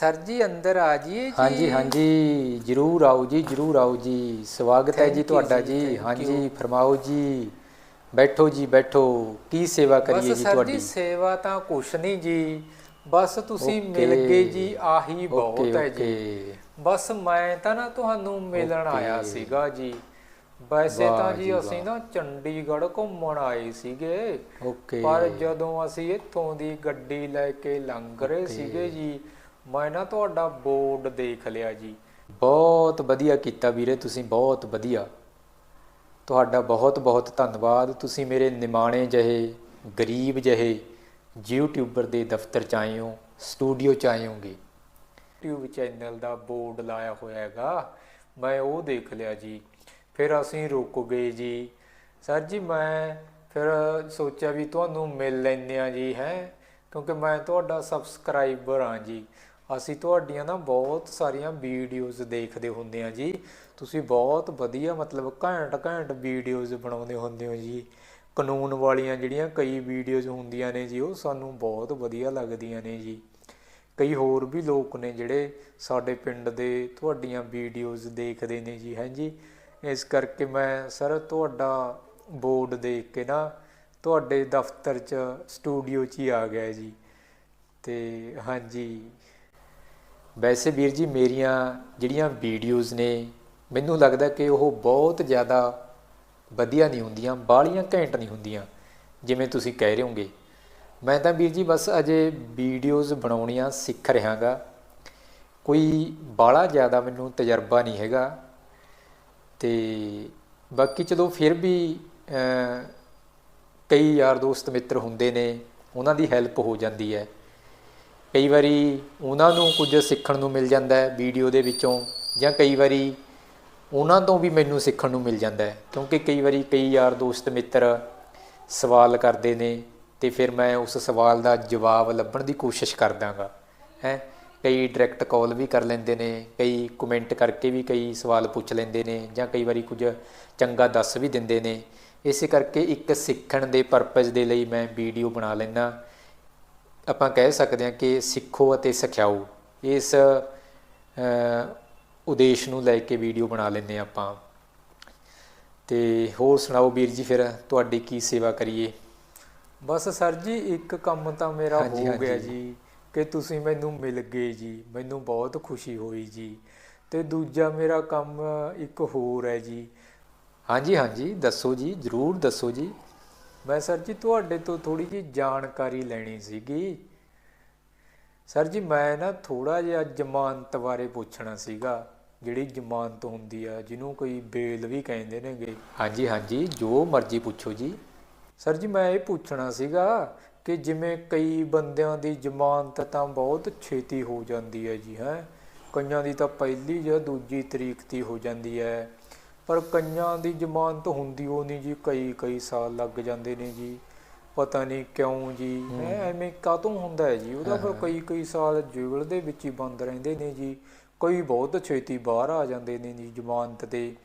Sir ਜੀ ਅੰਦਰ ਆ ਜਾਈਏ ਜੀ। ਹਾਂਜੀ ਹਾਂਜੀ। ਜਰੂਰ ਆਓ ਜੀ ਜਰੂਰ ਆਓ ਜੀ। ਸਵਾਗਤ ਹੈ ਜੀ ਤੁਹਾਡਾ ਜੀ, ਹਾਂਜੀ ਫਰਮਾਓ ਜੀ। ਬੈਠੋ ਜੀ ਬੈਠੋ। ਕੀ ਸੇਵਾ ਬਸ ਕਰੀਏ ਜੀ ਸਰ ਜੀ ਤੁਹਾਡੀ? ਸੇਵਾ ਤਾਂ ਕੁਛ ਨਹੀਂ ਜੀ। ਬਸ ਤੁਸੀਂ. ਮਿਲ ਗਏ ਜੀ ਆਹੀ ਬਹੁਤ ਹੈ ਜੀ। ਬਸ ਮੈਂ ਤਾਂ ਨਾ ਤੁਹਾਨੂੰ ਮਿਲਣ. ਆਇਆ ਸੀਗਾ ਜੀ। ਵੈਸੇ ਤਾਂ ਜੀ, ਅਸੀਂ। ਨਾ ਚੰਡੀਗੜ੍ਹ ਘੁੰਮਣ ਆਏ ਸੀਗੇ। ਓਕੇ। ਪਰ ਜਦੋਂ ਅਸੀਂ ਇੱਥੋਂ ਦੀ ਗੱਡੀ ਲੈ ਕੇ ਲੰਘ ਰਹੇ. ਸੀਗੇ ਜੀ ਮੈਂ ਨਾ ਤੁਹਾਡਾ ਬੋਰਡ ਦੇਖ ਲਿਆ ਜੀ। ਬਹੁਤ ਵਧੀਆ ਕੀਤਾ ਵੀਰੇ, ਤੁਸੀਂ ਬਹੁਤ ਵਧੀਆ। ਤੁਹਾਡਾ ਬਹੁਤ ਬਹੁਤ ਧੰਨਵਾਦ। ਤੁਸੀਂ ਮੇਰੇ ਨਿਮਾਣੇ ਜਹੇ, ਗਰੀਬ ਜਿਹੇ ਯੂਟਿਊਬਰ ਦੇ ਦਫ਼ਤਰ ਚ ਆਏ ਹੋ ਸਟੂਡੀਓ ਚ ਆਏ ਹੋਗੇ। YouTube ਚੈਨਲ ਦਾ ਬੋਰਡ ਲਾਇਆ ਹੋਇਆ ਹੈਗਾ। ਮੈਂ ਉਹ ਦੇਖ ਲਿਆ ਜੀ। ਫਿਰ ਅਸੀਂ ਰੁਕ ਗਏ ਜੀ। ਸਰ ਜੀ, ਮੈਂ ਫਿਰ ਸੋਚਿਆ ਵੀ ਤੁਹਾਨੂੰ ਮਿਲ ਲੈਂਦੇ ਆ ਜੀ, ਹੈ? ਕਿਉਂਕਿ ਮੈਂ ਤੁਹਾਡਾ ਸਬਸਕ੍ਰਾਈਬਰ ਹਾਂ ਜੀ। ਅਸੀਂ ਤੁਹਾਡੀਆਂ ਨਾ ਬਹੁਤ ਸਾਰੀਆਂ ਵੀਡੀਓਜ਼ ਦੇਖਦੇ ਹੁੰਦੇ ਆ ਜੀ। ਤੁਸੀਂ ਬਹੁਤ ਵਧੀਆ ਮਤਲਬ ਘੈਂਟ ਘੈਂਟ ਵੀਡੀਓਜ਼ ਬਣਾਉਂਦੇ ਹੁੰਦੇ ਹੋ ਜੀ। ਕਾਨੂੰਨ ਵਾਲੀਆਂ ਜਿਹੜੀਆਂ ਕਈ ਵੀਡੀਓਜ਼ ਹੁੰਦੀਆਂ ਨੇ ਜੀ, ਉਹ ਸਾਨੂੰ ਬਹੁਤ ਵਧੀਆ ਲੱਗਦੀਆਂ ਨੇ ਜੀ। ਕਈ ਹੋਰ ਵੀ ਲੋਕ ਨੇ ਜਿਹੜੇ ਸਾਡੇ ਪਿੰਡ ਦੇ ਤੁਹਾਡੀਆਂ ਵੀਡੀਓਜ਼ ਦੇਖਦੇ ਨੇ ਜੀ ਹਾਂਜੀ ਇਸ ਕਰਕੇ ਮੈਂ ਸਰ ਤੁਹਾਡਾ ਬੋਰਡ ਦੇਖ ਕੇ ਨਾ ਤੁਹਾਡੇ ਦਫ਼ਤਰ 'ਚ ਸਟੂਡੀਓ 'ਚ ਹੀ ਆ ਗਿਆ ਜੀ। ਤੇ ਹਾਂਜੀ ਵੈਸੇ ਵੀਰ ਜੀ ਮੇਰੀਆਂ ਜਿਹੜੀਆਂ ਵੀਡੀਓਜ਼ ਨੇ, ਮੈਨੂੰ ਲੱਗਦਾ ਕਿ ਉਹ ਬਹੁਤ ਜ਼ਿਆਦਾ ਵਧੀਆ ਨਹੀਂ ਹੁੰਦੀਆਂ, ਬਾਹਲੀਆਂ ਘੈਂਟ ਨਹੀਂ ਹੁੰਦੀਆਂ, ਜਿਵੇਂ ਤੁਸੀਂ ਕਹਿ ਰਹੇ ਹੋਗੇ ਮੈਂ ਤਾਂ ਵੀਰ ਜੀ ਬਸ ਅਜੇ ਵੀਡੀਓਜ਼ ਬਣਾਉਣੀਆਂ ਸਿੱਖ ਰਿਹਾਗਾ। ਕੋਈ ਬਾਹਲਾ ਜ਼ਿਆਦਾ ਮੈਨੂੰ ਤਜਰਬਾ ਨਹੀਂ ਹੈਗਾ। ਤੇ ਬਾਕੀ ਚਲੋ ਫਿਰ ਵੀ ਕਈ ਯਾਰ ਦੋਸਤ ਮਿੱਤਰ ਹੁੰਦੇ ਨੇ, ਉਹਨਾਂ ਦੀ ਹੈਲਪ ਹੋ ਜਾਂਦੀ ਹੈ। ਕਈ ਵਾਰੀ ਉਹਨਾਂ ਨੂੰ ਕੁਝ ਸਿੱਖਣ ਨੂੰ ਮਿਲ ਜਾਂਦਾ ਹੈ ਵੀਡੀਓ ਦੇ ਵਿੱਚੋਂ ਜਾਂ ਕਈ ਵਾਰੀ ਉਹਨਾਂ ਤੋਂ ਵੀ ਮੈਨੂੰ ਸਿੱਖਣ ਨੂੰ ਮਿਲ ਜਾਂਦਾ ਹੈ। ਕਿਉਂਕਿ ਕਈ ਵਾਰੀ ਕਈ ਯਾਰ ਦੋਸਤ ਮਿੱਤਰ ਸਵਾਲ ਕਰਦੇ ਨੇ ਤੇ ਫਿਰ ਮੈਂ ਉਸ ਸਵਾਲ ਦਾ ਜਵਾਬ ਲੱਭਣ ਦੀ ਕੋਸ਼ਿਸ਼ ਕਰਦਾਗਾ। ਹੈ, ਕਈ ਡਾਇਰੈਕਟ ਕਾਲ ਵੀ ਕਰ ਲੈਂਦੇ ਨੇ, ਕਈ ਕਮੈਂਟ ਕਰਕੇ ਵੀ ਕਈ ਸਵਾਲ ਪੁੱਛ ਲੈਂਦੇ ਨੇ ਜਾਂ ਕਈ ਵਾਰੀ ਕੁਝ ਚੰਗਾ ਦੱਸ ਵੀ ਦਿੰਦੇ ਨੇ। ਇਸੇ ਕਰਕੇ ਇੱਕ ਸਿੱਖਣ ਦੇ ਪਰਪਸ ਦੇ ਲਈ ਮੈਂ ਵੀਡੀਓ ਬਣਾ ਲੈਣਾ ਆਪਾਂ ਕਹਿ ਸਕਦੇ ਹਾਂ ਕਿ ਸਿੱਖੋ ਅਤੇ ਸਿਖਾਓ ਇਸ ਉਦੇਸ਼ ਨੂੰ ਲੈ ਕੇ ਵੀਡੀਓ ਬਣਾ ਲੈਂਦੇ ਆਪਾਂ। ਤੇ ਹੋਰ ਸੁਣਾਓ ਵੀਰ ਜੀ ਫਿਰ ਤੁਹਾਡੀ ਕੀ ਸੇਵਾ ਕਰੀਏ? ਬਸ ਸਰ ਜੀ ਇੱਕ ਕੰਮ ਤਾਂ ਮੇਰਾ ਹੋ ਗਿਆ। ਜੀ ਕਿ ਤੁਸੀਂ ਮੈਨੂੰ ਮਿਲ ਗਏ ਜੀ ਮੈਨੂੰ ਬਹੁਤ ਖੁਸ਼ੀ ਹੋਈ ਜੀ। ਤੇ ਦੂਜਾ ਮੇਰਾ ਕੰਮ ਇੱਕ ਹੋਰ ਹੈ ਜੀ। ਹਾਂਜੀ ਹਾਂਜੀ ਦੱਸੋ ਜੀ ਜਰੂਰ ਦੱਸੋ ਜੀ। ਮੈਂ ਸਰ ਜੀ ਤੁਹਾਡੇ ਤੋਂ ਥੋੜੀ ਜਿਹੀ ਜਾਣਕਾਰੀ ਲੈਣੀ ਸੀਗੀ। ਸਰ ਜੀ ਮੈਂ ਨਾ ਥੋੜਾ ਜਿਹਾ ਜ਼ਮਾਨਤ ਬਾਰੇ ਪੁੱਛਣਾ ਸੀਗਾ, ਜਿਹੜੀ ਜ਼ਮਾਨਤ ਹੁੰਦੀ ਆ, ਜਿਹਨੂੰ ਕੋਈ ਬੇਲ ਵੀ ਕਹਿੰਦੇ ਨੇਗੇ। ਹਾਂਜੀ ਹਾਂਜੀ, ਜੋ ਮਰਜ਼ੀ ਪੁੱਛੋ ਜੀ। ਸਰ ਜੀ ਮੈਂ ਇਹ ਪੁੱਛਣਾ ਸੀਗਾ ਕਿ ਜਿਵੇਂ ਕਈ ਬੰਦਿਆਂ ਦੀ ਜ਼ਮਾਨਤ ਤਾਂ ਬਹੁਤ ਛੇਤੀ ਹੋ ਜਾਂਦੀ ਹੈ ਜੀ, ਹੈ। ਕਈਆਂ ਦੀ ਤਾਂ ਪਹਿਲੀ ਜਾਂ ਦੂਜੀ ਤਰੀਕ ਦੀ ਹੋ ਜਾਂਦੀ ਹੈ। ਪਰ ਕਈਆਂ ਦੀ ਜ਼ਮਾਨਤ ਹੁੰਦੀ ਉਹ ਨਹੀਂ ਜੀ ਕਈ ਕਈ ਸਾਲ ਲੱਗ ਜਾਂਦੇ ਨੇ ਜੀ। ਪਤਾ ਨਹੀਂ ਕਿਉਂ ਜੀ ਐਵੇਂ ਕਾਤੋਂ ਹੁੰਦਾ ਹੈ ਜੀ? ਉਹਦਾ ਫਿਰ ਕਈ ਕਈ ਸਾਲ ਜੇਲ੍ਹ ਦੇ ਵਿੱਚ ਹੀ ਬੰਦ ਰਹਿੰਦੇ ਨੇ ਜੀ। ਕਈ ਬਹੁਤ ਛੇਤੀ ਬਾਹਰ ਆ ਜਾਂਦੇ ਨੇ ਜੀ ਜ਼ਮਾਨਤ ਤੇ।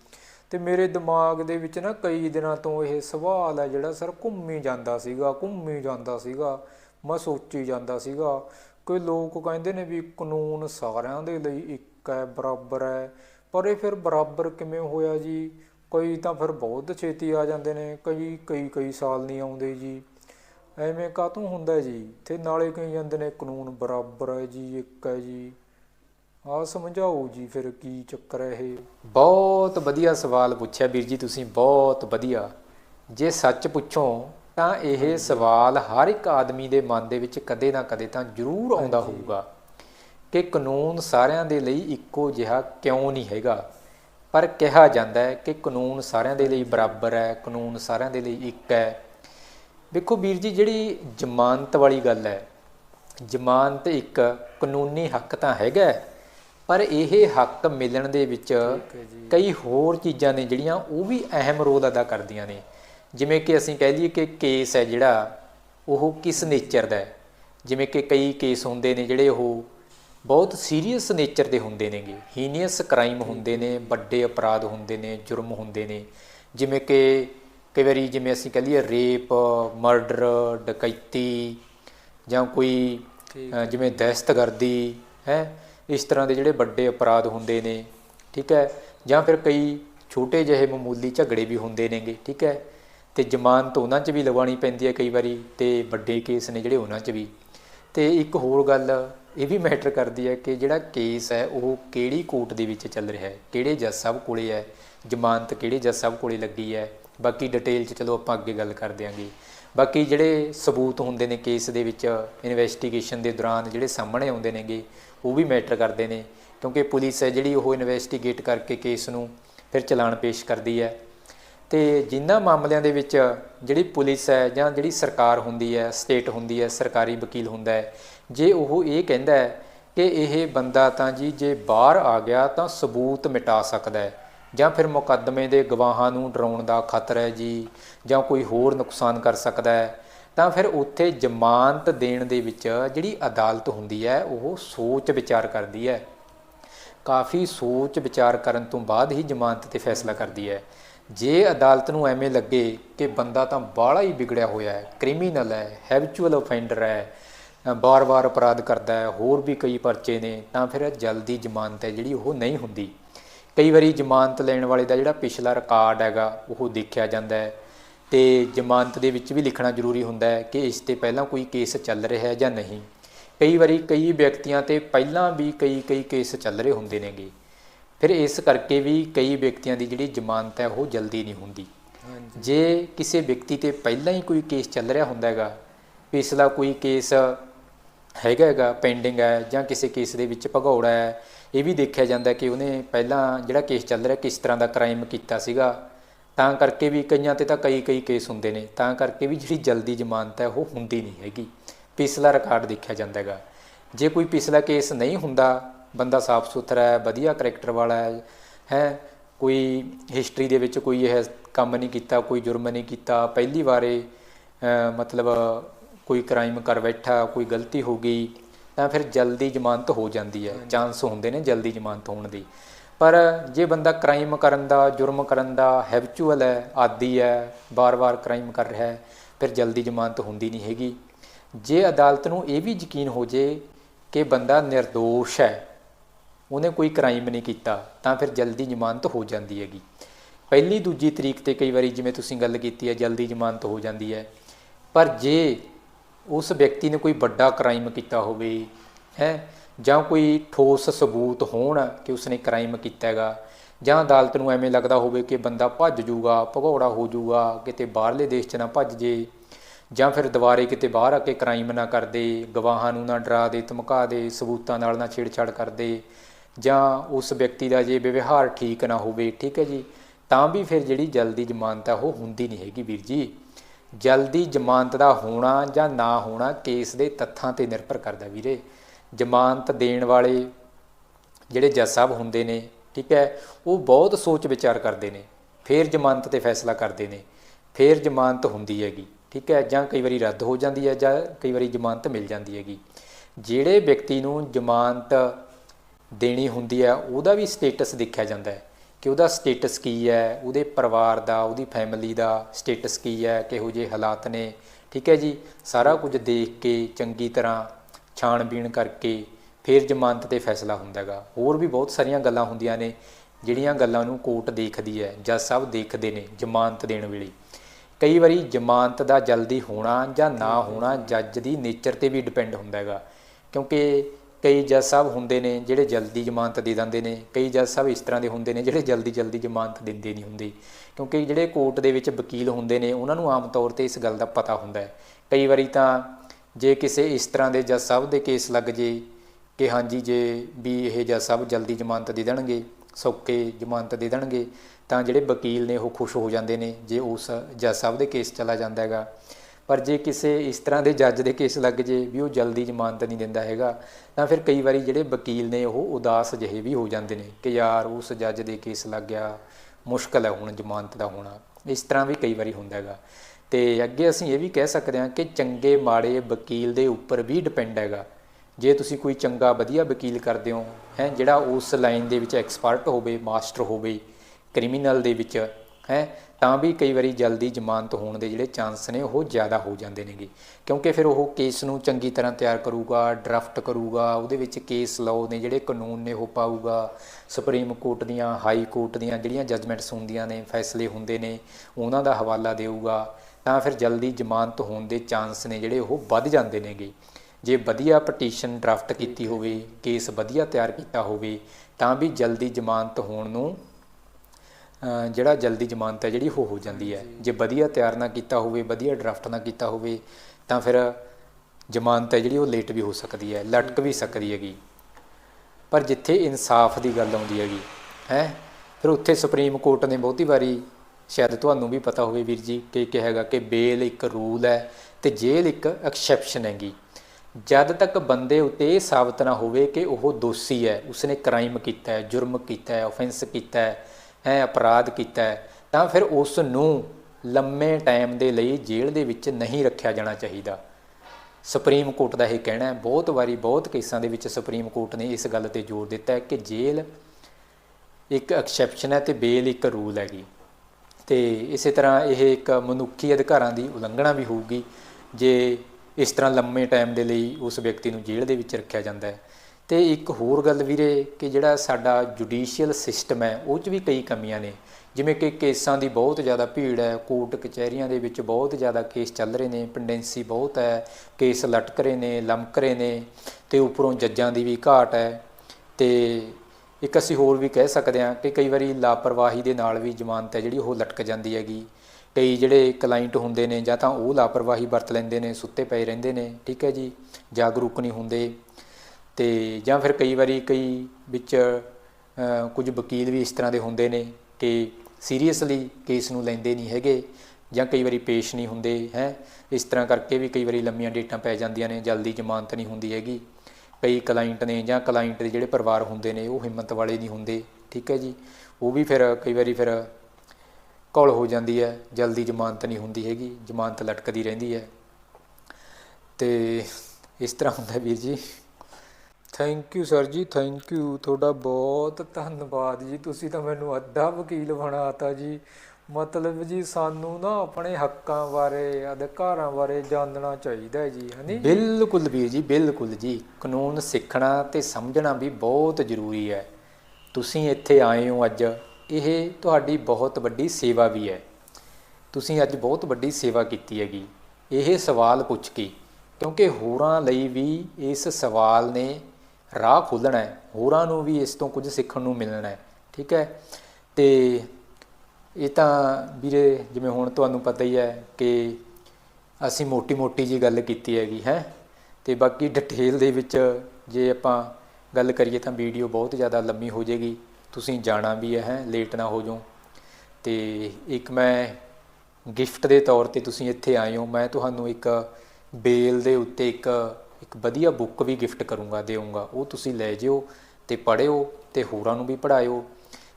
ਤੇ ਮੇਰੇ ਦਿਮਾਗ ਦੇ ਵਿੱਚ ਨਾ ਕਈ ਦਿਨਾਂ ਤੋਂ ਇਹ ਸਵਾਲ ਹੈ ਜਿਹੜਾ ਸਰ ਘੁੰਮੀ ਜਾਂਦਾ ਸੀਗਾ ਘੁੰਮੀ ਜਾਂਦਾ ਸੀਗਾ। ਮੈਂ ਸੋਚੀ ਜਾਂਦਾ ਸੀਗਾ ਕਿ ਲੋਕ ਕਹਿੰਦੇ ਨੇ ਵੀ ਕਾਨੂੰਨ ਸਾਰਿਆਂ ਦੇ ਲਈ ਇੱਕ ਹੈ ਬਰਾਬਰ ਹੈ। ਪਰ ਇਹ ਫਿਰ ਬਰਾਬਰ ਕਿਵੇਂ ਹੋਇਆ ਜੀ? ਕਈ ਤਾਂ ਫਿਰ ਬਹੁਤ ਛੇਤੀ ਆ ਜਾਂਦੇ ਨੇ ਕਈ ਕਈ ਕਈ ਸਾਲ ਨਹੀਂ ਆਉਂਦੇ ਜੀ। ਐਵੇਂ ਕਾਹਤੋਂ ਹੁੰਦਾ ਜੀ? ਤੇ ਨਾਲੇ ਕਈ ਜਾਂਦੇ ਨੇ ਕਾਨੂੰਨ ਬਰਾਬਰ ਹੈ ਜੀ ਇੱਕ ਹੈ ਜੀ। ਆ ਸਮਝਾਓ ਜੀ ਫਿਰ ਕੀ ਚੱਕਰ ਹੈ ਇਹ? ਬਹੁਤ ਵਧੀਆ ਸਵਾਲ ਪੁੱਛਿਆ ਵੀਰ ਜੀ ਤੁਸੀਂ ਬਹੁਤ ਵਧੀਆ। ਜੇ ਸੱਚ ਪੁੱਛੋ ਤਾਂ ਇਹ ਸਵਾਲ ਹਰ ਇੱਕ ਆਦਮੀ ਦੇ ਮਨ ਦੇ ਵਿੱਚ ਕਦੇ ਨਾ ਕਦੇ ਤਾਂ ਜ਼ਰੂਰ ਆਉਂਦਾ ਹੋਊਗਾ। ਕਿ ਕਾਨੂੰਨ ਸਾਰਿਆਂ ਦੇ ਲਈ ਇੱਕੋ ਜਿਹਾ ਕਿਉਂ ਨਹੀਂ ਹੈਗਾ? ਪਰ ਕਿਹਾ ਜਾਂਦਾ ਹੈ ਕਿ ਕਾਨੂੰਨ ਸਾਰਿਆਂ ਦੇ ਲਈ ਬਰਾਬਰ ਹੈ ਕਾਨੂੰਨ ਸਾਰਿਆਂ ਦੇ ਲਈ ਇੱਕ ਹੈ। ਵੇਖੋ ਵੀਰ ਜੀ ਜਿਹੜੀ ਜ਼ਮਾਨਤ ਵਾਲੀ ਗੱਲ ਹੈ ਜ਼ਮਾਨਤ ਇੱਕ ਕਾਨੂੰਨੀ ਹੱਕ ਤਾਂ ਹੈਗਾ ਪਰ ਇਹ ਹੱਕ ਮਿਲਣ ਦੇ ਵਿੱਚ। ਕਈ ਹੋਰ ਚੀਜ਼ਾਂ ਨੇ ਜਿਹੜੀਆਂ ਉਹ ਵੀ ਅਹਿਮ ਰੋਲ ਅਦਾ ਕਰਦੀਆਂ ਨੇ। ਜਿਵੇਂ ਕਿ ਅਸੀਂ ਕਹਿ ਲਈਏ ਕਿ ਕੇਸ ਹੈ ਜਿਹੜਾ ਉਹ ਕਿਸ ਨੇਚਰ ਦਾ ਹੈ? ਜਿਵੇਂ ਕਿ ਕਈ ਕੇਸ ਹੁੰਦੇ ਨੇ ਜਿਹੜੇ ਉਹ ਬਹੁਤ ਸੀਰੀਅਸ ਨੇਚਰ ਦੇ ਹੁੰਦੇ ਨੇਗੇ। ਹੀਨੀਅਸ ਕ੍ਰਾਈਮ ਹੁੰਦੇ ਨੇ ਵੱਡੇ ਅਪਰਾਧ ਹੁੰਦੇ ਨੇ ਜੁਰਮ ਹੁੰਦੇ ਨੇ। ਜਿਵੇਂ ਕਿ ਕਈ ਵਾਰੀ ਜਿਵੇਂ ਅਸੀਂ ਕਹਿ ਲਈਏ ਰੇਪ ਮਰਡਰ ਡਕੈਤੀ ਜਾਂ ਕੋਈ ਜਿਵੇਂ ਦਹਿਸ਼ਤਗਰਦੀ ਹੈ ਇਸ ਤਰ੍ਹਾਂ ਦੇ ਜਿਹੜੇ ਵੱਡੇ ਅਪਰਾਧ ਹੁੰਦੇ ਨੇ ਠੀਕ ਹੈ। ਜਾਂ ਫਿਰ ਕਈ ਛੋਟੇ ਜਿਹੇ ਮਾਮੂਲੀ ਝਗੜੇ ਵੀ ਹੁੰਦੇ ਨੇਗੇ ਠੀਕ ਹੈ। ਤੇ ਜ਼ਮਾਨਤ ਉਹਨਾਂ 'ਚ ਵੀ ਲਗਾਉਣੀ ਪੈਂਦੀ ਹੈ ਕਈ ਵਾਰੀ ਤੇ ਵੱਡੇ ਕੇਸ ਨੇ ਜਿਹੜੇ ਉਹਨਾਂ 'ਚ ਵੀ। ਤੇ ਇੱਕ ਹੋਰ ਗੱਲ ਇਹ ਵੀ ਮੈਟਰ ਕਰਦੀ ਹੈ ਕਿ ਜਿਹੜਾ ਕੇਸ ਹੈ, ਉਹ ਕਿਹੜੀ ਕੋਰਟ ਦੇ ਵਿੱਚ ਚੱਲ ਰਿਹਾ ਹੈ? ਕਿਹੜੇ ਜੱਜ ਸਾਹਿਬ ਕੋਲੇ ਹੈ? ਜ਼ਮਾਨਤ ਕਿਹੜੇ ਜੱਜ ਸਾਹਿਬ ਕੋਲੇ ਲੱਗੀ ਹੈ? ਬਾਕੀ ਡਿਟੇਲ 'ਚ ਚਲੋ ਆਪਾਂ ਅੱਗੇ ਗੱਲ ਕਰ ਦਿਆਂਗੇ। ਬਾਕੀ ਜਿਹੜੇ ਸਬੂਤ ਹੁੰਦੇ ਨੇ ਕੇਸ ਦੇ ਵਿੱਚ ਇਨਵੈਸਟੀਗੇਸ਼ਨ ਦੇ ਦੌਰਾਨ ਜਿਹੜੇ ਸਾਹਮਣੇ ਆਉਂਦੇ ਨੇਗੇ, ਉਹ ਵੀ ਮੈਟਰ ਕਰਦੇ ਨੇ। ਕਿਉਂਕਿ ਪੁਲਿਸ ਹੈ ਜਿਹੜੀ, ਉਹ ਇਨਵੈਸਟੀਗੇਟ ਕਰਕੇ ਕੇਸ ਨੂੰ ਫਿਰ ਚਲਾਨ ਪੇਸ਼ ਕਰਦੀ ਹੈ। ਤੇ ਜਿਨ੍ਹਾਂ ਮਾਮਲਿਆਂ ਦੇ ਵਿੱਚ ਜਿਹੜੀ ਪੁਲਿਸ ਹੈ ਜਾਂ ਜਿਹੜੀ ਸਰਕਾਰ ਹੁੰਦੀ ਹੈ ਸਟੇਟ ਹੁੰਦੀ ਹੈ, ਸਰਕਾਰੀ ਵਕੀਲ ਹੁੰਦਾ ਹੈ ਜੇ ਉਹ ਇਹ ਕਹਿੰਦਾ ਹੈ ਕਿ ਇਹ ਬੰਦਾ ਤਾਂ ਜੀ ਜੇ ਬਾਹਰ ਆ ਗਿਆ ਤਾਂ ਸਬੂਤ ਮਿਟਾ ਸਕਦਾ ਹੈ। ਜਾਂ ਫਿਰ ਮੁਕੱਦਮੇ ਦੇ ਗਵਾਹਾਂ ਨੂੰ ਡਰਾਉਣ ਦਾ ਖਤਰਾ ਹੈ ਜੀ, ਜਾਂ ਕੋਈ ਹੋਰ ਨੁਕਸਾਨ ਕਰ ਸਕਦਾ ਹੈ, ਤਾਂ ਫਿਰ ਉੱਥੇ ਜ਼ਮਾਨਤ ਦੇਣ ਦੇ ਵਿੱਚ ਜਿਹੜੀ ਅਦਾਲਤ ਹੁੰਦੀ ਹੈ, ਉਹ ਸੋਚ ਵਿਚਾਰ ਕਰਦੀ ਹੈ। ਕਾਫੀ ਸੋਚ ਵਿਚਾਰ ਕਰਨ ਤੋਂ ਬਾਅਦ ਹੀ ਜ਼ਮਾਨਤ ਤੇ ਫੈਸਲਾ ਕਰਦੀ ਹੈ। ਜੇ ਅਦਾਲਤ ਨੂੰ ਐਵੇਂ ਲੱਗੇ ਕਿ ਬੰਦਾ ਤਾਂ ਬਾਹਲਾ ਹੀ ਵਿਗੜਿਆ ਹੋਇਆ ਹੈ, ਕ੍ਰਿਮੀਨਲ ਹੈ ਹੈਬਿਚੁਅਲ ਆਫੈਂਡਰ ਹੈ ਬਾਰ-ਬਾਰ ਅਪਰਾਧ ਕਰਦਾ ਹੈ ਹੋਰ ਵੀ ਕਈ ਪਰਚੇ ਨੇ ਤਾਂ ਫਿਰ ਜਲਦੀ ਜ਼ਮਾਨਤ ਹੈ ਜਿਹੜੀ ਉਹ ਨਹੀਂ ਹੁੰਦੀ। ਕਈ ਵਾਰੀ ਜ਼ਮਾਨਤ ਲੈਣ ਵਾਲੇ ਦਾ ਜਿਹੜਾ ਪਿਛਲਾ ਰਿਕਾਰਡ ਹੈਗਾ ਉਹ ਦੇਖਿਆ ਜਾਂਦਾ ਹੈ ਤੇ ਜ਼ਮਾਨਤ ਦੇ ਵਿੱਚ ਵੀ ਲਿਖਣਾ ਜ਼ਰੂਰੀ ਹੁੰਦਾ ਹੈ ਕਿ ਇਸ ਤੇ ਪਹਿਲਾਂ ਕੋਈ ਕੇਸ ਚੱਲ ਰਿਹਾ ਹੈ ਜਾਂ ਨਹੀਂ। ਕਈ ਵਾਰੀ ਕਈ ਵਿਅਕਤੀਆਂ ਤੇ ਪਹਿਲਾਂ ਵੀ ਕਈ ਕਈ ਕੇਸ ਚੱਲ ਰਹੇ ਹੁੰਦੇ ਨੇਗੇ। ਫਿਰ ਇਸ ਕਰਕੇ ਵੀ ਕਈ ਵਿਅਕਤੀਆਂ ਦੀ ਜਿਹੜੀ ਜ਼ਮਾਨਤ ਹੈ ਉਹ ਜਲਦੀ ਨਹੀਂ ਹੁੰਦੀ। ਜੇ ਕਿਸੇ ਵਿਅਕਤੀ ਤੇ ਪਹਿਲਾਂ ਹੀ ਕੋਈ ਕੇਸ ਚੱਲ ਰਿਹਾ ਹੁੰਦਾ ਹੈਗਾ ਪਿਛਲਾ ਕੋਈ ਕੇਸ ਹੈਗਾ ਹੈਗਾ ਪੈਂਡਿੰਗ ਹੈ ਜਾਂ ਕਿਸੇ ਕੇਸ ਦੇ ਵਿੱਚ ਭਗੌੜਾ ਹੈ, ਇਹ ਵੀ ਦੇਖਿਆ ਜਾਂਦਾ ਕਿ ਉਹਨੇ ਪਹਿਲਾਂ ਜਿਹੜਾ ਕੇਸ ਚੱਲ ਰਿਹਾ ਕਿਸ ਤਰ੍ਹਾਂ ਦਾ ਕ੍ਰਾਈਮ ਕੀਤਾ ਸੀਗਾ। ਤਾਂ ਕਰਕੇ ਵੀ ਕਈਆਂ ਤੇ ਤਾਂ ਕਈ ਕਈ ਕੇਸ ਹੁੰਦੇ ਨੇ, ਤਾਂ ਕਰਕੇ ਵੀ ਜਿਹੜੀ ਜਲਦੀ ਜ਼ਮਾਨਤ ਹੈ ਉਹ ਹੁੰਦੀ ਨਹੀਂ ਹੈਗੀ। ਪਿਛਲਾ ਰਿਕਾਰਡ ਦੇਖਿਆ ਜਾਂਦਾ ਹੈਗਾ। ਜੇ ਕੋਈ ਪਿਛਲਾ ਕੇਸ ਨਹੀਂ ਹੁੰਦਾ, ਬੰਦਾ ਸਾਫ਼ ਸੁਥਰਾ ਹੈ, ਵਧੀਆ ਕਰੈਕਟਰ ਵਾਲਾ ਹੈ ਹੈ, ਕੋਈ ਹਿਸਟਰੀ ਦੇ ਵਿੱਚ ਕੋਈ ਇਹ ਕੰਮ ਨਹੀਂ ਕੀਤਾ, ਕੋਈ ਜੁਰਮ ਨਹੀਂ ਕੀਤਾ, ਪਹਿਲੀ ਵਾਰੇ ਮਤਲਬ ਕੋਈ ਕ੍ਰਾਈਮ ਕਰ ਬੈਠਾ ਕੋਈ ਗਲਤੀ ਹੋ ਗਈ ਤਾਂ ਫਿਰ ਜਲਦੀ ਜ਼ਮਾਨਤ ਹੋ ਜਾਂਦੀ ਹੈ। ਚਾਂਸ ਹੁੰਦੇ ਨੇ ਜਲਦੀ ਜ਼ਮਾਨਤ ਹੋਣ ਦੀ। ਪਰ ਜੇ ਬੰਦਾ ਕ੍ਰਾਈਮ ਕਰਨ ਦਾ ਜੁਰਮ ਕਰਨ ਦਾ ਹੈਬਿਚੁਅਲ ਹੈ ਆਦੀ ਹੈ ਬਾਰ-ਬਾਰ ਕ੍ਰਾਈਮ ਕਰ ਰਿਹਾ ਹੈ ਫਿਰ ਜਲਦੀ ਜ਼ਮਾਨਤ ਹੁੰਦੀ ਨਹੀਂ ਹੈਗੀ। ਜੇ ਅਦਾਲਤ ਨੂੰ ਇਹ ਵੀ ਯਕੀਨ ਹੋ ਜੇ ਕਿ ਬੰਦਾ નિર્ਦੋਸ਼ ਹੈ ਉਹਨੇ ਕੋਈ ਕ੍ਰਾਈਮ ਨਹੀਂ ਕੀਤਾ ਤਾਂ ਫਿਰ ਜਲਦੀ ਜ਼ਮਾਨਤ ਹੋ ਜਾਂਦੀ ਹੈਗੀ। ਪਹਿਲੀ ਦੂਜੀ ਤਰੀਕ ਤੇ ਕਈ ਵਾਰੀ ਜਿਵੇਂ ਤੁਸੀਂ ਗੱਲ ਕੀਤੀ ਹੈ ਜਲਦੀ ਜ਼ਮਾਨਤ ਹੋ ਜਾਂਦੀ ਹੈ। ਪਰ ਜੇ ਉਸ ਵਿਅਕਤੀ ਨੇ ਕੋਈ ਵੱਡਾ ਕ੍ਰਾਈਮ ਕੀਤਾ ਹੋਵੇ, ਹੈ, ਜਾਂ ਕੋਈ ਠੋਸ ਸਬੂਤ ਹੋਣ ਕਿ ਉਸਨੇ ਕ੍ਰਾਈਮ ਕੀਤਾ ਹੈਗਾ, ਜਾਂ ਅਦਾਲਤ ਨੂੰ ਐਵੇਂ ਲੱਗਦਾ ਹੋਵੇ ਕਿ ਬੰਦਾ ਭੱਜ ਜੂਗਾ ਭਗੌੜਾ ਹੋ ਜੂਗਾ ਕਿਤੇ ਬਾਹਰਲੇ ਦੇਸ਼ 'ਚ ਨਾ ਭੱਜ ਜੇ, ਜਾਂ ਫਿਰ ਦੁਬਾਰੇ ਕਿਤੇ ਬਾਹਰ ਆ ਕੇ ਕ੍ਰਾਈਮ ਨਾ ਕਰਦੇ ਗਵਾਹਾਂ ਨੂੰ ਨਾ ਡਰਾ ਦੇ, ਧਮਕਾ ਦੇ, ਸਬੂਤਾਂ ਨਾਲ ਨਾ ਛੇੜਛਾੜ ਕਰਦੇ ਜਾਂ ਉਸ ਵਿਅਕਤੀ ਦਾ ਜੇ ਵਿਵਹਾਰ ਠੀਕ ਨਾ ਹੋਵੇ, ਠੀਕ ਹੈ ਜੀ, ਤਾਂ ਵੀ ਫਿਰ ਜਿਹੜੀ ਜਲਦੀ ਜ਼ਮਾਨਤ ਆ ਉਹ ਹੁੰਦੀ ਨਹੀਂ ਹੈਗੀ ਵੀਰ ਜੀ। ਜਲਦੀ ਜ਼ਮਾਨਤ ਦਾ ਹੋਣਾ ਜਾਂ ਨਾ ਹੋਣਾ ਕੇਸ ਦੇ ਤੱਥਾਂ ਤੇ ਨਿਰਭਰ ਕਰਦਾ ਵੀਰੇ। ਜ਼ਮਾਨਤ ਦੇਣ ਵਾਲੇ ਜਿਹੜੇ ਜੱਜ ਸਾਹਿਬ ਹੁੰਦੇ ਨੇ, ਠੀਕ ਹੈ, ਉਹ ਬਹੁਤ ਸੋਚ ਵਿਚਾਰ ਕਰਦੇ ਨੇ, ਫਿਰ ਜ਼ਮਾਨਤ ਤੇ ਫੈਸਲਾ ਕਰਦੇ ਨੇ, ਫਿਰ ਜ਼ਮਾਨਤ ਹੁੰਦੀ ਹੈਗੀ, ਠੀਕ ਹੈ, ਜਾਂ ਕਈ ਵਾਰੀ ਰੱਦ ਹੋ ਜਾਂਦੀ ਹੈ ਜਾਂ ਕਈ ਵਾਰੀ ਜ਼ਮਾਨਤ ਮਿਲ ਜਾਂਦੀ ਹੈਗੀ। ਜਿਹੜੇ ਵਿਅਕਤੀ ਨੂੰ ਜ਼ਮਾਨਤ ਦੇਣੀ ਹੁੰਦੀ ਹੈ, ਉਹਦਾ ਵੀ ਸਟੇਟਸ ਦੇਖਿਆ ਜਾਂਦਾ ਹੈ। ਕਿ ਉਹਦਾ ਸਟੇਟਸ ਕੀ ਹੈ, ਉਹਦੇ ਪਰਿਵਾਰ ਦਾ, ਉਹਦੀ ਫੈਮਿਲੀ ਦਾ ਸਟੇਟਸ ਕੀ ਹੈ, ਕਿਹੋ ਜਿਹੇ ਹਾਲਾਤ ਨੇ, ਠੀਕ ਹੈ ਜੀ? ਸਾਰਾ ਕੁਝ ਦੇਖ ਕੇ ਚੰਗੀ ਤਰ੍ਹਾਂ ਛਾਣਬੀਣ ਕਰਕੇ ਫਿਰ ਜ਼ਮਾਨਤ ਤੇ ਫੈਸਲਾ ਹੁੰਦਾ ਹੈਗਾ। ਹੋਰ ਵੀ ਬਹੁਤ ਸਾਰੀਆਂ ਗੱਲਾਂ ਹੁੰਦੀਆਂ ਨੇ, ਜਿਹੜੀਆਂ ਗੱਲਾਂ ਨੂੰ ਕੋਰਟ ਦੇਖਦੀ ਹੈ ਜੱਜ ਸਾਹਿਬ ਦੇਖਦੇ ਨੇ ਜ਼ਮਾਨਤ ਦੇਣ ਵੇਲੇ। ਕਈ ਵਾਰੀ ਜ਼ਮਾਨਤ ਦਾ ਜਲਦੀ ਹੋਣਾ ਜਾਂ ਨਾ ਹੋਣਾ ਜੱਜ ਦੀ ਨੇਚਰ ਤੇ ਵੀ ਡਿਪੈਂਡ ਹੁੰਦਾ ਹੈਗਾ। ਕਿਉਂਕਿ ਕਈ ਜੱਜ ਸਾਹਿਬ ਹੁੰਦੇ ਨੇ ਜਿਹੜੇ ਜਲਦੀ ਜ਼ਮਾਨਤ ਦੇ ਦਿੰਦੇ ਨੇ, ਕਈ ਜੱਜ ਸਾਹਿਬ ਇਸ ਤਰ੍ਹਾਂ ਦੇ ਹੁੰਦੇ ਨੇ ਜਿਹੜੇ ਜਲਦੀ ਜਲਦੀ ਜ਼ਮਾਨਤ ਦਿੰਦੇ ਨਹੀਂ ਹੁੰਦੇ। ਕਿਉਂਕਿ ਜਿਹੜੇ ਕੋਰਟ ਦੇ ਵਿੱਚ ਵਕੀਲ ਹੁੰਦੇ ਨੇ, ਉਹਨਾਂ ਨੂੰ ਆਮ ਤੌਰ ਤੇ ਇਸ ਗੱਲ ਦਾ ਪਤਾ ਹੁੰਦਾ ਹੈ। ਕਈ ਵਾਰੀ ਤਾਂ ਜੇ ਕਿਸੇ ਇਸ ਤਰ੍ਹਾਂ ਦੇ ਜੱਜ ਸਾਹਿਬ ਦੇ ਕੇਸ ਲੱਗ ਜੇ ਕਿ ਹਾਂਜੀ ਜੇ ਵੀ ਇਹ ਜੱਜ ਸਾਹਿਬ ਜਲਦੀ ਜ਼ਮਾਨਤ ਦੇ ਦੇਣਗੇ ਸੌਕੇ ਜ਼ਮਾਨਤ ਦੇ ਦੇਣਗੇ, ਤਾਂ ਜਿਹੜੇ ਵਕੀਲ ਨੇ ਉਹ ਖੁਸ਼ ਹੋ ਜਾਂਦੇ ਨੇ ਜੇ ਉਸ ਜੱਜ ਸਾਹਿਬ ਦੇ ਕੇਸ ਚਲਾ ਜਾਂਦਾ ਹੈਗਾ। ਪਰ ਜੇ ਕਿਸੇ ਇਸ ਤਰ੍ਹਾਂ ਦੇ ਜੱਜ ਦੇ ਕੇਸ ਲੱਗ ਜੇ ਵੀ ਉਹ ਜਲਦੀ ਜ਼ਮਾਨਤ ਨਹੀਂ ਦਿੰਦਾ ਹੈਗਾ, ਤਾਂ ਫਿਰ ਕਈ ਵਾਰੀ ਜਿਹੜੇ ਵਕੀਲ ਨੇ ਉਹ ਉਦਾਸ ਜਿਹੇ ਵੀ ਹੋ ਜਾਂਦੇ ਨੇ ਕਿ ਯਾਰ ਉਸ ਜੱਜ ਦੇ ਕੇਸ ਲੱਗ ਗਿਆ, ਮੁਸ਼ਕਲ ਹੈ ਹੁਣ ਜ਼ਮਾਨਤ ਦਾ ਹੋਣਾ। ਇਸ ਤਰ੍ਹਾਂ ਵੀ ਕਈ ਵਾਰੀ ਹੁੰਦਾ ਹੈਗਾ। ਤੇ ਅੱਗੇ ਅਸੀਂ ਇਹ ਵੀ ਕਹਿ ਸਕਦੇ ਹਾਂ ਕਿ ਚੰਗੇ ਮਾੜੇ ਵਕੀਲ ਦੇ ਉੱਪਰ ਵੀ ਡਿਪੈਂਡ ਹੈਗਾ। ਜੇ ਤੁਸੀਂ ਕੋਈ ਚੰਗਾ ਵਧੀਆ ਵਕੀਲ ਕਰਦੇ ਹੋ, ਹੈ, ਜਿਹੜਾ ਉਸ ਲਾਈਨ ਦੇ ਵਿੱਚ ਐਕਸਪਰਟ ਹੋਵੇ ਮਾਸਟਰ ਹੋਵੇ ਕ੍ਰਿਮੀਨਲ ਦੇ ਵਿੱਚ ਹੈ, ਤਾਂ ਵੀ ਕਈ ਵਾਰੀ ਜਲਦੀ ਜ਼ਮਾਨਤ ਹੋਣ ਦੇ ਜਿਹੜੇ ਚਾਂਸ ਨੇ, ਉਹ ਜ਼ਿਆਦਾ ਹੋ ਜਾਂਦੇ ਨੇਗੇ। ਕਿਉਂਕਿ ਫਿਰ ਉਹ ਕੇਸ ਨੂੰ ਚੰਗੀ ਤਰ੍ਹਾਂ ਤਿਆਰ ਕਰੂਗਾ, ਡਰਾਫਟ ਕਰੂਗਾ, ਉਹਦੇ ਵਿੱਚ ਕੇਸ ਲਾਓ ਨੇ ਜਿਹੜੇ ਕਾਨੂੰਨ ਨੇ, ਉਹ ਪਾਊਗਾ। ਸੁਪਰੀਮ ਕੋਰਟ ਦੀਆਂ ਹਾਈ ਕੋਰਟ ਦੀਆਂ ਜਿਹੜੀਆਂ ਜਜਮੈਂਟਸ ਹੁੰਦੀਆਂ ਨੇ, ਫੈਸਲੇ ਹੁੰਦੇ ਨੇ, ਉਹਨਾਂ ਦਾ ਹਵਾਲਾ ਦੇਊਗਾ। ਤਾਂ ਫਿਰ ਜਲਦੀ ਜ਼ਮਾਨਤ ਹੋਣ ਦੇ ਚਾਂਸ ਨੇ ਜਿਹੜੇ, ਉਹ ਵੱਧ ਜਾਂਦੇ ਨੇਗੇ। ਜੇ ਵਧੀਆ ਪਟੀਸ਼ਨ ਡਰਾਫਟ ਕੀਤੀ ਹੋਵੇ, ਕੇਸ ਵਧੀਆ ਤਿਆਰ ਕੀਤਾ ਹੋਵੇ, ਤਾਂ ਵੀ ਜਲਦੀ ਜ਼ਮਾਨਤ ਹੋਣ ਨੂੰ ਜਿਹੜਾ ਜਲਦੀ ਜ਼ਮਾਨਤ ਹੈ ਜਿਹੜੀ ਉਹ ਹੋ ਜਾਂਦੀ ਹੈ। ਜੇ ਵਧੀਆ ਤਿਆਰ ਨਾ ਕੀਤਾ ਹੋਵੇ ਵਧੀਆ ਡਰਾਫਟ ਨਾ ਕੀਤਾ ਹੋਵੇ ਤਾਂ ਫਿਰ ਜ਼ਮਾਨਤ ਹੈ ਜਿਹੜੀ ਉਹ ਲੇਟ ਵੀ ਹੋ ਸਕਦੀ ਹੈ ਲਟਕ ਵੀ ਸਕਦੀ ਹੈਗੀ। ਪਰ ਜਿੱਥੇ ਇਨਸਾਫ ਦੀ ਗੱਲ ਆਉਂਦੀ ਹੈਗੀ ਹੈ ਫਿਰ ਉੱਥੇ ਸੁਪਰੀਮ ਕੋਰਟ ਨੇ ਬਹੁਤੀ ਵਾਰੀ ਸ਼ਾਇਦ ਤੁਹਾਨੂੰ ਵੀ ਪਤਾ ਹੋਵੇ ਵੀਰ ਜੀ ਕਿ ਕਿ ਹੈਗਾ ਕਿ ਬੇਲ ਇੱਕ ਰੂਲ ਹੈ ਤੇ ਜੇਲ੍ਹ ਇੱਕ ਐਕਸੈਪਸ਼ਨ ਹੈਗੀ। ਜਦ ਤੱਕ ਬੰਦੇ ਉੱਤੇ ਇਹ ਸਾਬਤ ਨਾ ਹੋਵੇ ਕਿ ਉਹ ਦੋਸ਼ੀ ਹੈ ਉਸਨੇ ਕ੍ਰਾਈਮ ਕੀਤਾ ਹੈ ਜੁਰਮ ਕੀਤਾ ਹੈ ਆਫੈਂਸ ਕੀਤਾ ਹੈ ਹੈ, ਅਪਰਾਧ ਕੀਤਾ ਹੈ, ਤਾਂ ਫਿਰ ਉਸ ਨੂੰ ਲੰਮੇ ਟਾਈਮ ਦੇ ਲਈ ਜੇਲ੍ਹ ਦੇ ਵਿੱਚ ਨਹੀਂ ਰੱਖਿਆ ਜਾਣਾ ਚਾਹੀਦਾ। ਸੁਪਰੀਮ ਕੋਰਟ ਦਾ ਇਹ ਕਹਿਣਾ ਹੈ, ਬਹੁਤ ਵਾਰੀ ਬਹੁਤ ਕੇਸਾਂ ਦੇ ਵਿੱਚ ਸੁਪਰੀਮ ਕੋਰਟ ਨੇ ਇਸ ਗੱਲ ਤੇ ਜ਼ੋਰ ਦਿੱਤਾ ਹੈ ਕਿ ਜੇਲ੍ਹ ਇੱਕ ਐਕਸੈਪਸ਼ਨ ਹੈ ਤੇ ਬੇਲ ਇੱਕ ਰੂਲ ਹੈਗੀ। ਤੇ ਇਸੇ ਤਰ੍ਹਾਂ ਇਹ ਇੱਕ ਮਨੁੱਖੀ ਅਧਿਕਾਰਾਂ ਦੀ ਉਲੰਘਣਾ ਵੀ ਹੋਊਗੀ, ਜੇ ਇਸ ਤਰ੍ਹਾਂ ਲੰਮੇ ਟਾਈਮ ਦੇ ਲਈ ਉਸ ਵਿਅਕਤੀ ਨੂੰ ਜੇਲ੍ਹ ਦੇ ਵਿੱਚ ਰੱਖਿਆ ਜਾਂਦਾ ਹੈ। ਤੇ ਇੱਕ ਹੋਰ ਗੱਲ ਵੀਰੇ ਕਿ ਜਿਹੜਾ ਸਾਡਾ ਜੁਡੀਸ਼ੀਅਲ ਸਿਸਟਮ ਹੈ, ਉਹ 'ਚ ਵੀ ਕਈ ਕਮੀਆਂ ਨੇ। ਜਿਵੇਂ ਕਿ ਕੇਸਾਂ ਦੀ ਬਹੁਤ ਜ਼ਿਆਦਾ ਭੀੜ ਹੈ, ਕੋਰਟ ਕਚਹਿਰੀਆਂ ਦੇ ਵਿੱਚ ਬਹੁਤ ਜ਼ਿਆਦਾ ਕੇਸ ਚੱਲ ਰਹੇ ਨੇ ਪੈਂਡੈਂਸੀ ਬਹੁਤ ਹੈ, ਕੇਸ ਲਟਕ ਰਹੇ ਨੇ, ਲਮਕ ਰਹੇ ਨੇ ਤੇ ਉੱਪਰੋਂ ਜੱਜਾਂ ਦੀ ਵੀ ਘਾਟ ਹੈ। ਤੇ ਇੱਕ ਅਸੀਂ ਹੋਰ ਵੀ ਕਹਿ ਸਕਦੇ ਹਾਂ ਕਿ ਕਈ ਵਾਰੀ ਲਾਪਰਵਾਹੀ ਦੇ ਨਾਲ ਵੀ ਜ਼ਮਾਨਤ ਹੈ ਜਿਹੜੀ ਉਹ ਲਟਕ ਜਾਂਦੀ ਹੈਗੀ। ਕਈ ਜਿਹੜੇ ਕਲਾਇੰਟ ਹੁੰਦੇ ਨੇ ਜਾਂ ਤਾਂ ਉਹ ਲਾਪਰਵਾਹੀ ਵਰਤ ਲੈਂਦੇ ਨੇ, ਸੁੱਤੇ ਪਏ ਰਹਿੰਦੇ ਨੇ, ਠੀਕ ਹੈ ਜੀ, ਜਾਗਰੂਕ ਨਹੀਂ ਹੁੰਦੇ। ਤੇ ਜਾਂ ਫਿਰ ਕਈ ਵਾਰੀ ਕਈ ਵਿੱਚ ਕੁਝ ਵਕੀਲ ਵੀ ਇਸ ਤਰ੍ਹਾਂ ਦੇ ਹੁੰਦੇ ਨੇ ਕਿ ਸੀਰੀਅਸਲੀ ਕੇਸ ਨੂੰ ਲੈਂਦੇ ਨਹੀਂ ਹੈਗੇ ਜਾਂ ਕਈ ਵਾਰੀ ਪੇਸ਼ ਨਹੀਂ ਹੁੰਦੇ, ਹੈ। ਇਸ ਤਰ੍ਹਾਂ ਕਰਕੇ ਵੀ ਕਈ ਵਾਰੀ ਲੰਮੀਆਂ ਡੇਟਾਂ ਪੈ ਜਾਂਦੀਆਂ ਨੇ, ਜਲਦੀ ਜ਼ਮਾਨਤ ਨਹੀਂ ਹੁੰਦੀ ਹੈਗੀ। ਕਈ ਕਲਾਇੰਟ ਨੇ ਜਾਂ ਕਲਾਇੰਟ ਦੇ ਜਿਹੜੇ ਪਰਿਵਾਰ ਹੁੰਦੇ ਨੇ, ਉਹ ਹਿੰਮਤ ਵਾਲੇ ਨਹੀਂ ਹੁੰਦੇ, ਠੀਕ ਹੈ ਜੀ। ਉਹ ਵੀ ਫਿਰ ਕਈ ਵਾਰੀ ਫਿਰ ਕੌਲ ਹੋ ਜਾਂਦੀ ਹੈ, ਜਲਦੀ ਜ਼ਮਾਨਤ ਨਹੀਂ ਹੁੰਦੀ ਹੈਗੀ, ਜ਼ਮਾਨਤ ਲਟਕਦੀ ਰਹਿੰਦੀ ਹੈ। ਤੇ ਇਸ ਤਰ੍ਹਾਂ ਹੁੰਦਾ ਵੀਰ ਜੀ। Thank you sir ji thank you ਤੁਹਾਡਾ ਬਹੁਤ ਧੰਨਵਾਦ ਜੀ। ਤੁਸੀਂ ਤਾਂ ਮੈਨੂੰ ਅੱਧਾ ਵਕੀਲ ਬਣਾਤਾ ਜੀ। ਮਤਲਬ ਜੀ ਸਾਨੂੰ ਨਾ ਆਪਣੇ ਹੱਕਾਂ ਬਾਰੇ, ਅਧਿਕਾਰਾਂ ਬਾਰੇ ਜਾਣਨਾ ਚਾਹੀਦਾ ਹੈ ਜੀ, ਹਨੀ ਬਿਲਕੁਲ ਵੀਰ ਜੀ, ਬਿਲਕੁਲ ਜੀ। ਕਾਨੂੰਨ ਸਿੱਖਣਾ ਤੇ ਸਮਝਣਾ ਵੀ ਬਹੁਤ ਜ਼ਰੂਰੀ ਹੈ। ਤੁਸੀਂ ਇੱਥੇ ਆਏ ਹੋ ਅੱਜ। ਇਹ ਤੁਹਾਡੀ ਬਹੁਤ ਵੱਡੀ ਸੇਵਾ ਵੀ ਹੈ। ਤੁਸੀਂ ਅੱਜ ਬਹੁਤ ਵੱਡੀ ਸੇਵਾ ਕੀਤੀ ਹੈਗੀ। ਇਹ ਸਵਾਲ ਪੁੱਛ ਕੇ। ਕਿਉਂਕਿ ਹੋਰਾਂ ਲਈ ਵੀ ਇਸ ਸਵਾਲ ਨੇ ਰਾਹ ਖੋਲ੍ਹਣਾ ਹੈ, ਹੋਰਾਂ ਨੂੰ ਵੀ ਇਸ ਤੋਂ ਕੁਝ ਸਿੱਖਣ ਨੂੰ ਮਿਲਣਾ ਹੈ, ਠੀਕ ਹੈ? ਤੇ ਇਹ ਤਾਂ ਵੀਰੇ ਜਿਵੇਂ ਹੁਣ ਤੁਹਾਨੂੰ ਪਤਾ ਹੀ ਹੈ ਕਿ ਅਸੀਂ ਮੋਟੀ-ਮੋਟੀ ਜੀ ਗੱਲ ਕੀਤੀ ਹੈਗੀ, ਹੈ? ਤੇ ਬਾਕੀ ਡਿਟੇਲ ਦੇ ਵਿੱਚ ਜੇ ਆਪਾਂ ਗੱਲ ਕਰੀਏ ਤਾਂ ਵੀਡੀਓ ਬਹੁਤ ਜ਼ਿਆਦਾ ਲੰਮੀ ਹੋ ਜਾਏਗੀ, ਤੁਸੀਂ ਜਾਣਾ ਵੀ ਹੈ ਲੇਟ ਨਾ ਹੋ ਜਾਓ। ਤੇ ਇੱਕ ਮੈਂ ਗਿਫਟ ਦੇ ਤੌਰ ਤੇ ਤੁਸੀਂ ਇੱਥੇ ਆਏ ਹੋ, ਮੈਂ ਤੁਹਾਨੂੰ ਇੱਕ ਬੇਲ ਦੇ ਉੱਤੇ ਇੱਕ ਇੱਕ ਵਧੀਆ ਬੁੱਕ ਵੀ ਗਿਫਟ ਕਰੂੰਗਾ ਦੇਵਾਂਗਾ ਉਹ ਤੁਸੀਂ ਲੈ ਜਿਓ ਤੇ ਪੜ੍ਹਿਓ ਤੇ ਹੋਰਾਂ ਨੂੰ ਵੀ ਪੜ੍ਹਾਇਓ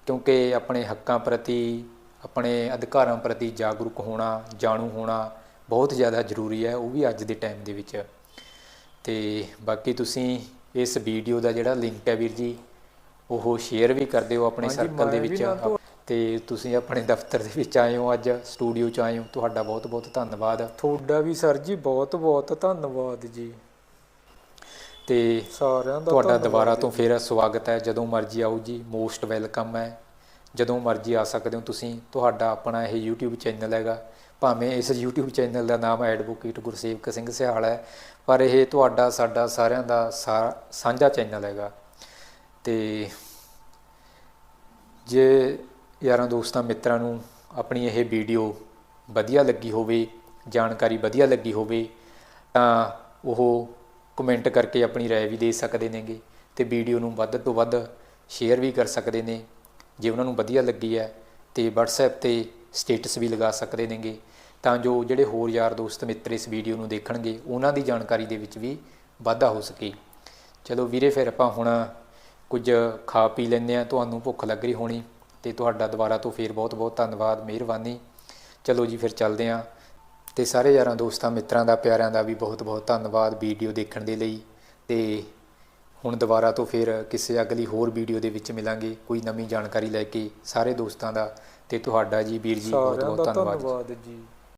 ਕਿਉਂਕਿ ਆਪਣੇ ਹੱਕਾਂ ਪ੍ਰਤੀ ਆਪਣੇ ਅਧਿਕਾਰਾਂ ਪ੍ਰਤੀ ਜਾਗਰੂਕ ਹੋਣਾ ਜਾਣੂ ਹੋਣਾ ਬਹੁਤ ਜ਼ਿਆਦਾ ਜ਼ਰੂਰੀ ਹੈ ਉਹ ਵੀ ਅੱਜ ਦੇ ਟਾਈਮ ਦੇ ਵਿੱਚ। ਤੇ ਬਾਕੀ ਤੁਸੀਂ ਇਸ ਵੀਡੀਓ ਦਾ ਜਿਹੜਾ ਲਿੰਕ ਹੈ ਵੀਰ ਜੀ ਉਹ ਸ਼ੇਅਰ ਵੀ ਕਰ ਦਿਓ ਆਪਣੇ ਸਰਕਲ ਦੇ ਵਿੱਚ। ਤੇ ਤੁਸੀਂ ਆਪਣੇ ਦਫ਼ਤਰ ਦੇ ਵਿੱਚ ਆਏ ਹੋ ਅੱਜ ਸਟੂਡੀਓ 'ਚ ਆਏ ਹੋ ਤੁਹਾਡਾ ਬਹੁਤ ਬਹੁਤ ਧੰਨਵਾਦ। ਤੁਹਾਡਾ ਵੀ ਸਰ ਜੀ ਬਹੁਤ ਬਹੁਤ ਧੰਨਵਾਦ ਜੀ। ਤੇ ਸਾਰਿਆਂ ਦਾ ਤੁਹਾਡਾ ਦੁਬਾਰਾ। ਤੋਂ ਫੇਰ ਸਵਾਗਤ ਹੈ। ਜਦੋਂ ਮਰਜ਼ੀ ਆਓ ਜੀ ਮੋਸਟ ਵੈਲਕਮ ਹੈ। ਜਦੋਂ ਮਰਜ਼ੀ ਆ ਸਕਦੇ ਹੋ ਤੁਸੀਂ ਤੁਹਾਡਾ ਆਪਣਾ ਇਹ YouTube ਚੈਨਲ ਹੈਗਾ। ਭਾਵੇਂ ਇਸ YouTube ਚੈਨਲ ਦਾ ਨਾਮ ਐਡਵੋਕੇਟ ਗੁਰਸੇਵਕ ਸਿੰਘ ਸਿਹਾਲ ਹੈ ਪਰ ਇਹ ਤੁਹਾਡਾ ਸਾਡਾ ਸਾਰਿਆਂ ਦਾ ਸਾਂਝਾ ਚੈਨਲ ਹੈਗਾ। ਤੇ ਜੇ ਯਾਰਾਂ ਦੋਸਤਾਂ ਮਿੱਤਰਾਂ ਨੂੰ ਆਪਣੀ ਇਹ ਵੀਡੀਓ ਵਧੀਆ ਲੱਗੀ ਹੋਵੇ ਜਾਣਕਾਰੀ ਵਧੀਆ ਲੱਗੀ ਹੋਵੇ ਤਾਂ ਉਹ ਕਮੈਂਟ ਕਰਕੇ ਆਪਣੀ رائے ਵੀ ਦੇ ਸਕਦੇ ਨੇਗੇ ਤੇ ਵੀਡੀਓ ਨੂੰ ਵੱਧ ਤੋਂ ਵੱਧ ਸ਼ੇਅਰ ਵੀ ਕਰ ਸਕਦੇ ਨੇ ਜੇ ਉਹਨਾਂ ਨੂੰ ਵਧੀਆ ਲੱਗੀ ਹੈ ਤੇ WhatsApp ਤੇ ਸਟੇਟਸ ਵੀ ਲਗਾ ਸਕਦੇ ਨੇਗੇ ਤਾਂ ਜੋ ਜਿਹੜੇ ਹੋਰ ਯਾਰ ਦੋਸਤ ਮਿੱਤਰ ਇਸ ਵੀਡੀਓ ਨੂੰ ਦੇਖਣਗੇ ਉਹਨਾਂ ਦੀ ਜਾਣਕਾਰੀ ਦੇ ਵਿੱਚ ਵੀ ਵਾਧਾ ਹੋ ਸਕੇ ਚਲੋ ਵੀਰੇ ਫਿਰ ਆਪਾਂ ਹੁਣ ਕੁਝ ਖਾ ਪੀ ਲੈਂਦੇ ਆ ਤੁਹਾਨੂੰ ਭੁੱਖ ਲੱਗ ਰਹੀ ਹੋਣੀ ਤੇ ਤੁਹਾਡਾ ਦੁਬਾਰਾ ਤੋਂ ਫੇਰ ਬਹੁਤ ਬਹੁਤ ਧੰਨਵਾਦ ਮਿਹਰਬਾਨੀ ਚਲੋ ਜੀ ਫਿਰ ਚੱਲਦੇ ਆ ਤੇ ਸਾਰੇ ਯਾਰਾਂ ਦੋਸਤਾਂ ਮਿੱਤਰਾਂ ਦਾ ਪਿਆਰਿਆਂ ਦਾ ਵੀ ਬਹੁਤ ਬਹੁਤ ਧੰਨਵਾਦ ਵੀਡੀਓ ਦੇਖਣ ਦੇ ਲਈ। ਤੇ ਹੁਣ ਦੁਬਾਰਾ ਤੋਂ ਫਿਰ ਕਿਸੇ ਅਗਲੀ ਹੋਰ ਵੀਡੀਓ ਦੇ ਵਿੱਚ ਮਿਲਾਂਗੇ। ਕੋਈ ਨਵੀਂ ਜਾਣਕਾਰੀ ਲੈ ਕੇ ਸਾਰੇ ਦੋਸਤਾਂ ਦਾ ਤੇ ਤੁਹਾਡਾ ਜੀ ਵੀਰ ਜੀ ਬਹੁਤ ਬਹੁਤ। ਧੰਨਵਾਦ ਜੀ।